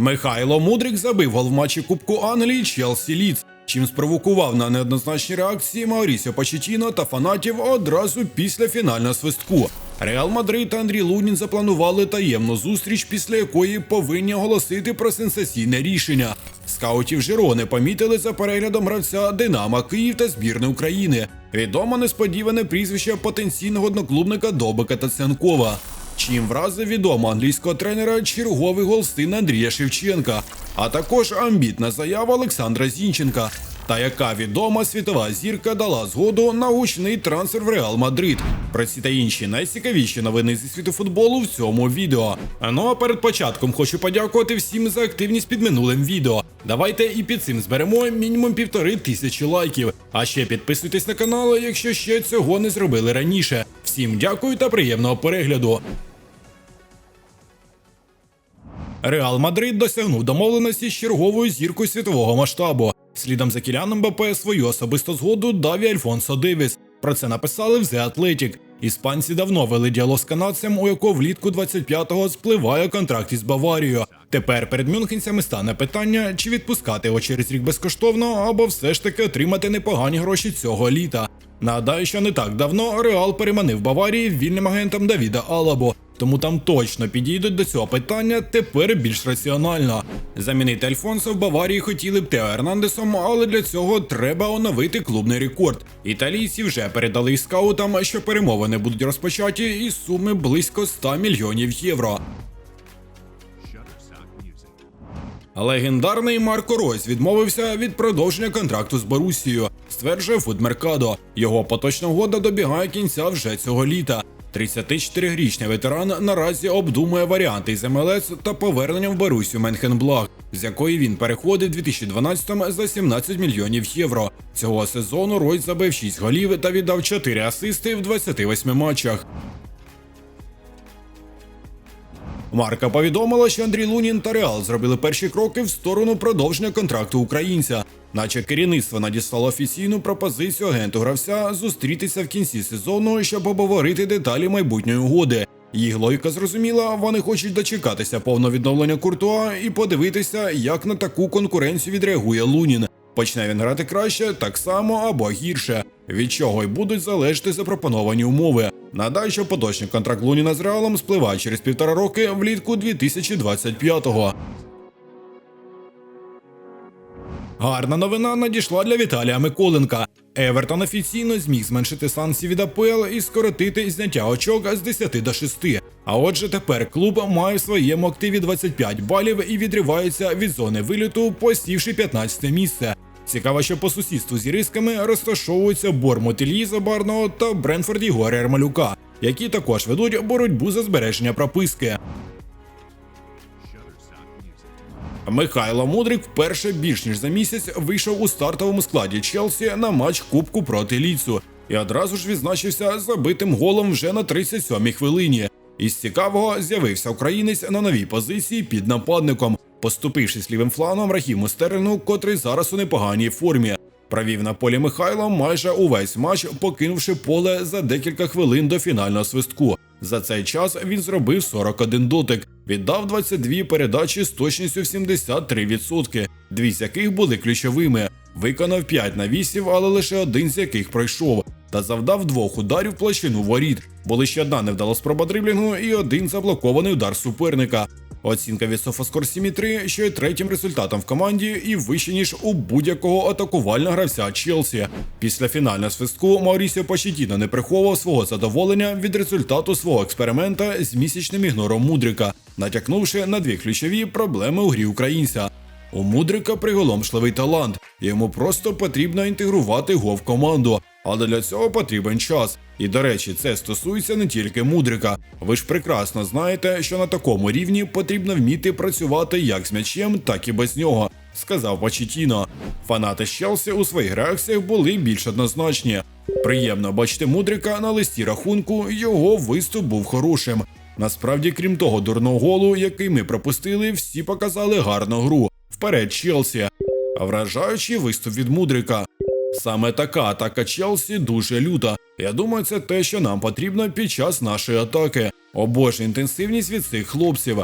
Михайло Мудрик забив гол в матчі Кубку Англії Челсі Ліц, чим спровокував на неоднозначні реакції Маурісіо Почетіно та фанатів одразу після фінального свистку. Реал Мадрид та Андрій Лунін запланували таємну зустріч, після якої повинні оголосити про сенсаційне рішення. Скаутів Жирони помітили за переглядом гравця Динамо Київ та збірної України. Відомо несподіване прізвище потенційного одноклубника Добика Таценкова. Чим вразив відомо англійського тренера черговий гол сина Андрія Шевченка, а також амбітна заява Олександра Зінченка. Та яка відома світова зірка дала згоду на гучний трансфер в Реал Мадрид. Про ці та інші найцікавіші новини зі світу футболу в цьому відео. Ну а перед початком хочу подякувати всім за активність під минулим відео. Давайте і під цим зберемо мінімум півтори тисячі лайків. А ще підписуйтесь на канал, якщо ще цього не зробили раніше. Всім дякую та приємного перегляду. Реал Мадрид досягнув домовленості з черговою зіркою світового масштабу. Слідом за Кіляном МБП свою особисту згоду дав і Альфонсо Девіс. Про це написали в The Athletic. Іспанці давно вели діалог з канадцем, у якого влітку 25-го спливає контракт із Баварією. Тепер перед мюнхенцями стане питання, чи відпускати його через рік безкоштовно, або все ж таки отримати непогані гроші цього літа. Нагадаю, що не так давно Реал переманив Баварії вільним агентом Давіда Алабо, тому там точно підійдуть до цього питання тепер більш раціонально. Замінити Альфонсо в Баварії хотіли б Тео Ернандесом, але для цього треба оновити клубний рекорд. Італійці вже передали скаутам, що перемовини будуть розпочаті із суми близько 100 мільйонів євро. Легендарний Марко Ройс відмовився від продовження контракту з Борусією, стверджує Фудмеркадо. Його поточна угода добігає кінця вже цього літа. 34-річний ветеран наразі обдумує варіанти із МЛС та повернення в Борусію Менхенблаг, з якої він переходить 2012 за 17 мільйонів євро. Цього сезону Ройс забив 6 голів та віддав 4 асисти в 28 матчах. Марка повідомила, що Андрій Лунін та Реал зробили перші кроки в сторону продовження контракту українця, наче керівництво надіслало офіційну пропозицію агенту гравця зустрітися в кінці сезону, щоб обговорити деталі майбутньої угоди. Їх логіка зрозуміла, вони хочуть дочекатися повного відновлення Куртуа і подивитися, як на таку конкуренцію відреагує Лунін. Почне він грати краще, так само або гірше, від чого й будуть залежати запропоновані умови. Нагадаю, що поточний контракт Луніна з Реалом спливає через півтора роки влітку 2025-го. Гарна новина надійшла для Віталія Миколенка. Евертон офіційно зміг зменшити санкції від АПЛ і скоротити зняття очок з 10 до 6. А отже, тепер клуб має в своєму активі 25 балів і відривається від зони виліту, посівши 15 місце. Цікаво, що по сусідству з рисками розташовуються Бормут Іллі Забарного та Бренфорд Ігоря Ермалюка, які також ведуть боротьбу за збереження прописки. Михайло Мудрик вперше більш ніж за місяць вийшов у стартовому складі Челсі на матч Кубку проти Ліцу і одразу ж відзначився забитим голом вже на 37-й хвилині. Із цікавого з'явився українець на новій позиції під нападником, поступившись лівим фланом Рахіму Стерлінгу, котрий зараз у непоганій формі. Провів на полі Михайло майже увесь матч, покинувши поле за декілька хвилин до фінального свистку. За цей час він зробив 41 дотик, віддав 22 передачі з точністю в 73%, дві з яких були ключовими. Виконав 5 навісів, але лише один з яких пройшов, та завдав двох ударів площину воріт. Були ще одна невдала спроба дриблінгу і один заблокований удар суперника. Оцінка від Софаскор 7,3, що є третім результатом в команді і вище ніж у будь-якого атакувального гравця Челсі. Після фінального свистку Маурісіо Почетіно не приховував свого задоволення від результату свого експеримента з місячним ігнором Мудрика, натякнувши на дві ключові проблеми у грі українця. У Мудрика приголомшливий талант, йому просто потрібно інтегрувати його в команду, але для цього потрібен час. І до речі, це стосується не тільки Мудрика. Ви ж прекрасно знаєте, що на такому рівні потрібно вміти працювати як з м'ячем, так і без нього, сказав Почетіно. Фанати Челсі у своїх реакціях були більш однозначні. Приємно бачити Мудрика на листі рахунку, його виступ був хорошим. Насправді, крім того дурного голу, який ми пропустили, всі показали гарну гру. Вперед, Челсі. Вражаючий виступ від Мудрика. Саме така атака Челсі дуже люта. Я думаю, це те, що нам потрібно під час нашої атаки. Обожнюю інтенсивність від цих хлопців.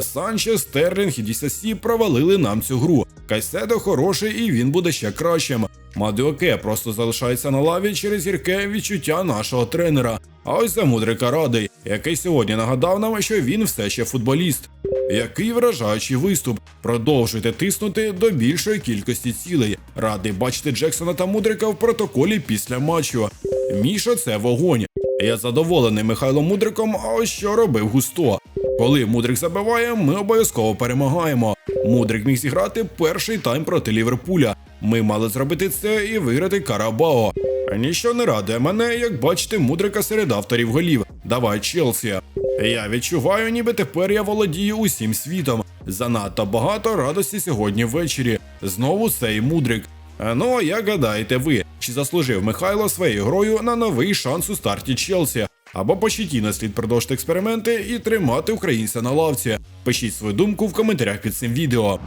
Санчес, Стерлінг і Дісасі провалили нам цю гру. Кайседо хороший і він буде ще кращим. Мадюаке просто залишається на лаві через гірке відчуття нашого тренера. А ось за мудрика радий, який сьогодні нагадав нам, що він все ще футболіст. Який вражаючий виступ. Продовжуйте тиснути до більшої кількості цілей. Радий бачити Джексона та Мудрика в протоколі після матчу. Міша це вогонь. Я задоволений Михайлом Мудриком, а що робив густо. Коли Мудрик забиває, ми обов'язково перемагаємо. Мудрик міг зіграти перший тайм проти Ліверпуля. Ми мали зробити це і виграти Карабао. Ніщо не радує мене, як бачити Мудрика серед авторів голів. Давай, Челсі. Я відчуваю, ніби тепер я володію усім світом. Занадто багато радості сьогодні ввечері. Знову цей Мудрик. Ну, як гадаєте ви, чи заслужив Михайло своєю грою на новий шанс у старті Челсі? Або почетіно слід продовжити експерименти і тримати українця на лавці. Пишіть свою думку в коментарях під цим відео.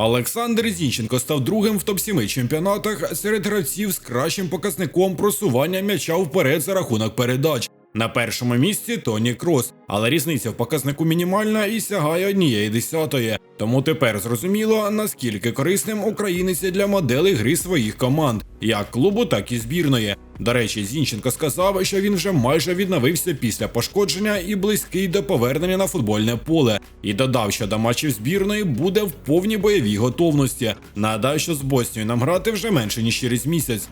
Олександр Зінченко став другим в топ-7 чемпіонатах серед гравців з кращим показником просування м'яча вперед за рахунок передач. На першому місці Тоні Крос, але різниця в показнику мінімальна і сягає однієї десятої. Тому тепер зрозуміло, наскільки корисним українець для моделей гри своїх команд, як клубу, так і збірної. До речі, Зінченко сказав, що він вже майже відновився після пошкодження і близький до повернення на футбольне поле. І додав, що до матчів збірної буде в повній бойовій готовності. Нагадаю, що з Боснією нам грати вже менше ніж через місяць.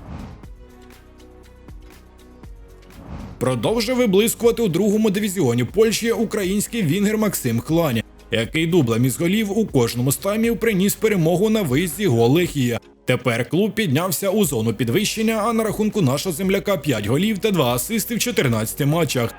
Продовжує виблискувати у другому дивізіоні Польщі український вінгер Максим Хлань, який дублем із голів у кожному з таймів приніс перемогу на виїзді гол Лехія. Тепер клуб піднявся у зону підвищення, а на рахунку нашого земляка 5 голів та 2 асисти в 14 матчах.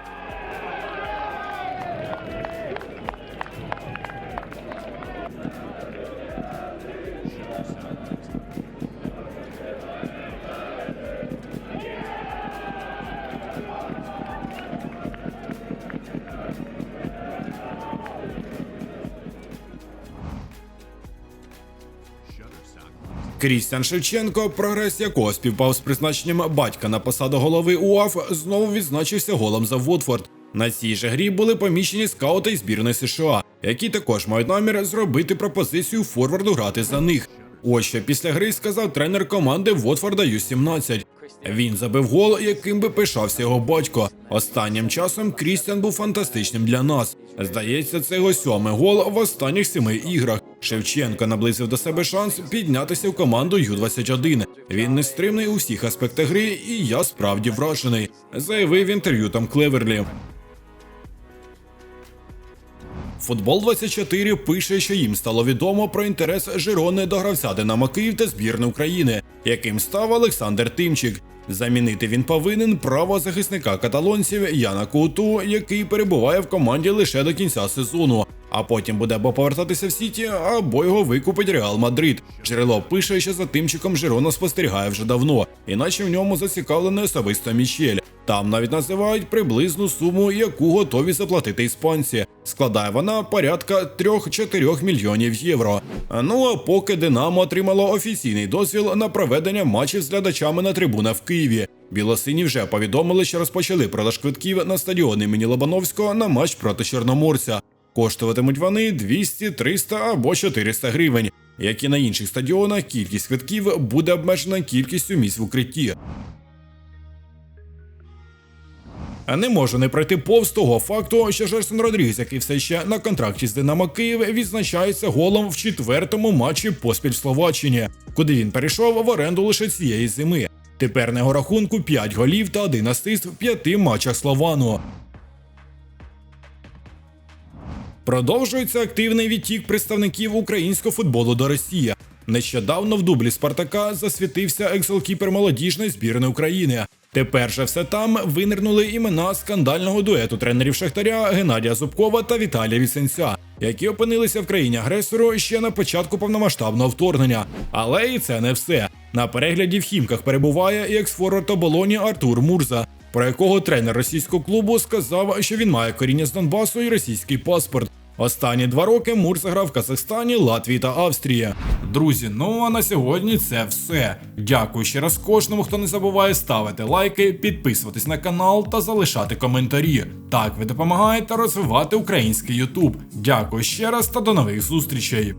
Крістян Шевченко, прогрес якого співпав з призначенням батька на посаду голови УАФ, знову відзначився голом за Вотфорд. На цій же грі були поміщені скаути із збірної США, які також мають намір зробити пропозицію форварду грати за них. Ось що після гри сказав тренер команди Вотфорда Ю-17. Він забив гол, яким би пишався його батько. Останнім часом Крістіан був фантастичним для нас. Здається, це його сьомий гол в останніх семи іграх. Шевченко наблизив до себе шанс піднятися в команду Ю-21. Він нестримний у всіх аспектах гри, і я справді вражений, заявив в інтерв'ю Том Клеверлі. Футбол 24 пише, що їм стало відомо про інтерес Жирони до гравця Динамо Київ та збірної України, яким став Олександр Тимчик. Замінити він повинен правозахисника каталонців Яна Куту, який перебуває в команді лише до кінця сезону. А потім буде або повертатися в Сіті, або його викупить Реал Мадрид. Джерело пише, що за тимчиком Жирона спостерігає вже давно, іначе в ньому зацікавлений особисто Мічель. Там навіть називають приблизну суму, яку готові заплатити іспанці. Складає вона порядка 3-4 мільйонів євро. Ну а поки Динамо отримало офіційний дозвіл на проведення матчів з глядачами на трибунах в Києві. Білосині вже повідомили, що розпочали продаж квитків на стадіон імені Лобановського на матч проти Чорноморця. Коштуватимуть вони 200, 300 або 400 гривень. Як і на інших стадіонах, кількість квитків буде обмежена кількістю місць в укритті. А не можу не пройти повз того факту, що Жерсон Родрігес, який все ще на контракті з Динамо Київ, відзначається голом в четвертому матчі поспіль в Словаччині, куди він перейшов в оренду лише цієї зими. Тепер на його рахунку 5 голів та 1 асист в п'яти матчах Словану. Продовжується активний відтік представників українського футболу до Росії. Нещодавно в дублі Спартака засвітився екселкіпер молодіжної збірної України. Тепер же все там винирнули імена скандального дуету тренерів Шахтаря Геннадія Зубкова та Віталія Віценця, які опинилися в країні агресору ще на початку повномасштабного вторгнення. Але і це не все. На перегляді в хімках перебуває і ексфорвард Артур Мурза, про якого тренер російського клубу сказав, що він має коріння з Донбасу і російський паспорт. Останні два роки Мур заграв в Казахстані, Латвії та Австрії. Друзі, ну а на сьогодні це все. Дякую ще раз кожному, хто не забуває ставити лайки, підписуватись на канал та залишати коментарі. Так ви допомагаєте розвивати український Ютуб. Дякую ще раз та до нових зустрічей.